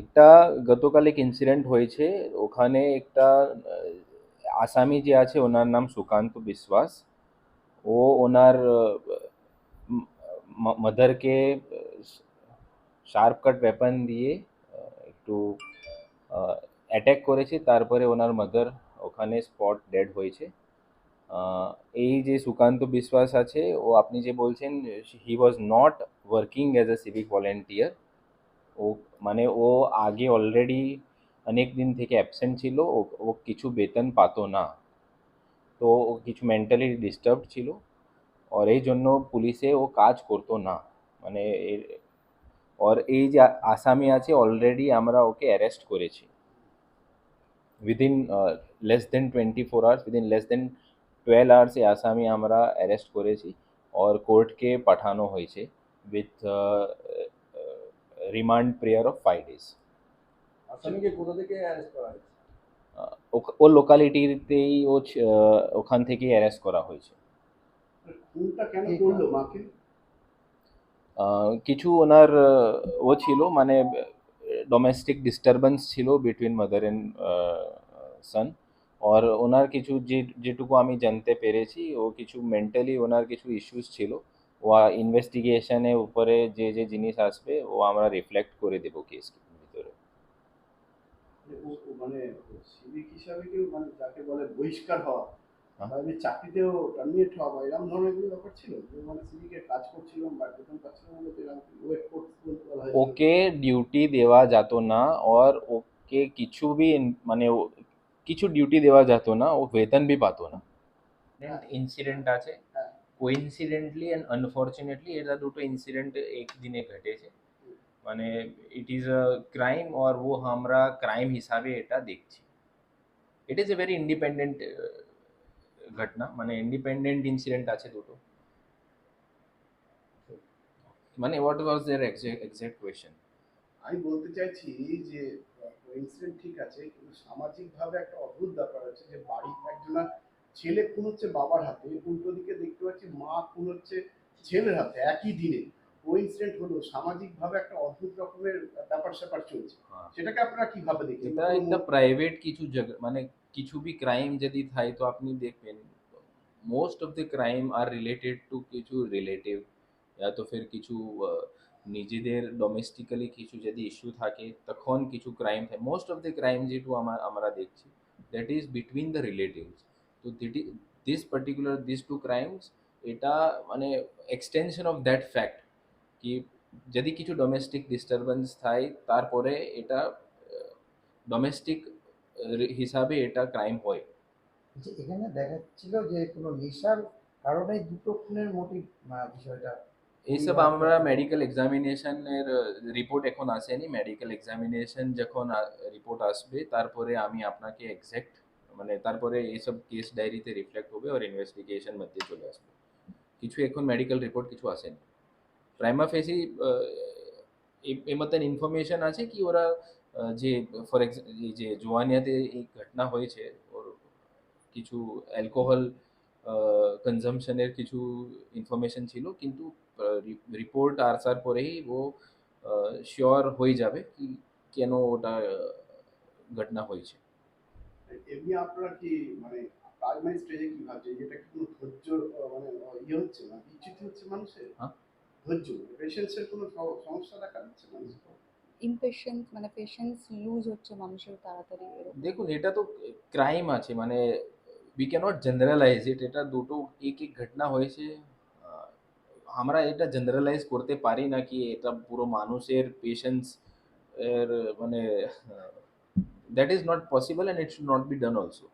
একটা গতকাল এক ইনসিডেন্ট হয়েছে। ওখানে একটা আসামি যে আছে, ওনার নাম সুকান্ত বিশ্বাস। ও ওনার মাদারকে শার্প কাট ওয়েপন দিয়ে একটু অ্যাটাক করেছে। তারপরে ওনার মাদার ওখানে স্পট ডেড হয়েছে। এই যে সুকান্ত বিশ্বাস আছে, ও আপনি যে বলছেন he was not working as a civic volunteer মানে ও আগে অলরেডি অনেক দিন থেকে অ্যাবসেন্ট ছিল ও ও কিছু বেতন পাতো না তো ও কিছু মেন্টালি ডিস্টার্ব ছিল আর এই জন্য পুলিশে ও কাজ করতো না মানে এর- আর এই যে আ- আসামি আছে অলরেডি আমরা ওকে অ্যারেস্ট করেছি within less than twenty four hours within less than twelve আওয়ার্সে আসামি আমরা অ্যারেস্ট করেছি আর কোর্টকে পাঠানো হয়েছে with remand prayer of five days ও লোকালিটিতেই ও ওখান থেকেই অ্যারেস্ট করা হয়েছে। কিছু ওনার ও ছিল মানে ডোমেস্টিক ডিস্টারবেন্স ছিল বিটুইন মাদার অ্যান্ড সন আর ওনার কিছু যে যেটুকু আমি জানতে পেরেছি ও কিছু মেন্টালি ওনার কিছু ইস্যুস ছিল। ও ইনভেস্টিগেশনে উপরে যে যে জিনিস আসবে ও আমরা রিফ্লেক্ট করে দেবো কেস ভিতরে। মানে মানে সিভিক হিসাবে কেউ মানে যাকে বলে বহিষ্কার হওয়া হ্যাঁ। চাকরিতেও টার্মিনেট হওয়া বা এরকম ধরনের কোনো ব্যাপার ছিল? মানে সিভিকের কাজ করছিলাম বা বেতন পাচ্ছিলাম বলে এরকম ওয়েট করতে বলতে বলা হয়েছিল। ওকে ডিউটি দেওয়া যেত না আর ওকে কিছু भी মানে ও- কিছু ডিউটি দেওয়া যেত না ও বেতন भी পাতো না। ইনসিডেন্ট আছে। হ্যাঁ। অ্যান্ড আনফর্চুনেটলি এটা দুটো ইনসিডেন্ট এক দিনে ঘটেছে মানে ইট ইজ আ ক্রাইম আর ও আমরা ক্রাইম হিসাবে এটা দেখছি it is a very independent ঘটনা মানে ইন্ডিপেন্ডেন্ট ইনসিডেন্ট আছে দুটো মানে what was there exact question আমি বলতে চাইছি যে ইনসিডেন্ট ঠিক আছে, কিন্তু সামাজিকভাবে একটা অদ্ভুত ব্যাপার আছে যে বাড়ি একজনা ছেলে খুন হচ্ছে বাবার হাতে, উল্টো দিকে দেখতে খুন হচ্ছে ছেলের হাতে একই দিনে। ওই ইনসিডেন্ট হলো সামাজিকভাবে একটা অদ্ভুত রকমের ব্যাপার স্যাপার চলছে। হ্যাঁ। সেটাকে আপনারা কীভাবে দেখছেন? এটা একটা প্রাইভেট কিছু মানে কিছু বি ক্রাইম যদি থাকে তো আপনি দেখবেন most of the crime R related to কিছু রিলেটিভ या ফির কিছু নিজেদের ডোমেস্টিক্যালি কিছু যদি ইস্যু থাকে তখন কিছু ক্রাইম থাকে। মোস্ট অফ দ্য ক্রাইম যেটু আমরা আমরা দেখছি that is between the relatives তো this particular this two crimes এটা মানে এক্সটেনশন অফ দ্যাট ফ্যাক্ট কি যদি কিছু ডোমেস্টিক ডিস্টারবেন্স থাকে তারপরে এটা ডোমেস্টিক হিসাবে এটা ক্রাইম হয়। যে এখানে দেখাচ্ছিল যে কোনো নেশার কারণে দুটো খুনের মোটিভ বিষয়টা। এইসব আমরা মেডিকেল এক্সামিনেশনের রিপোর্ট এখন আসেনি। মেডিকেল এক্সামিনেশন যখন রিপোর্ট আসবে তারপরে আমি আপনাকে এক্স্যাক্ট মানে তারপরে এইসব কেস ডায়েরিতে রিফ্লেক্ট হবে আর ইনভেস্টিগেশন মধ্যে চলে আসবে। কিছু এখন মেডিকেল রিপোর্ট কিছু আসেনি প্রাইমা ফেসি এ মতন ইনফরমেশন আছে কি ওরা আহ, যে ফর এই যে জোয়ানিয়াতে এই ঘটনা হয়েছে ওর কিছু অ্যালকোহল কনজামশনের কিছু ইনফরমেশন ছিল কিন্তু রিপোর্ট আসার পরেই ও শিওর হয়ে যাবে কি কেন ওটা আহ, ঘটনা হয়েছে এমনি আপনারা কি মানে প্রাইমারি স্টেজে কি ভাবছে? যেটা কি কোনো ধৈর্য মানে ইয়ে হচ্ছে না? বিচ্যুতি হচ্ছে মানুষের? হ্যাঁ। ধৈর্য পেশেন্সের কোনো সমস্যা দেখা দিচ্ছে মানুষের? ইমপেশেন্স মানে পেশেন্স লুজ হচ্ছে মানুষের তাড়াতাড়ি দেখুন এটা তো ক্রাইম আছে মানে উই ক্যানট জেনারেলাইজ ইট এটা দুটো এক এক ঘটনা হয়েছে। আমরা এটা জেনারেলাইজ করতে পারি না কি এটা পুরো মানুষের পেশেন্স এর মানে that is not possible and it should not be done also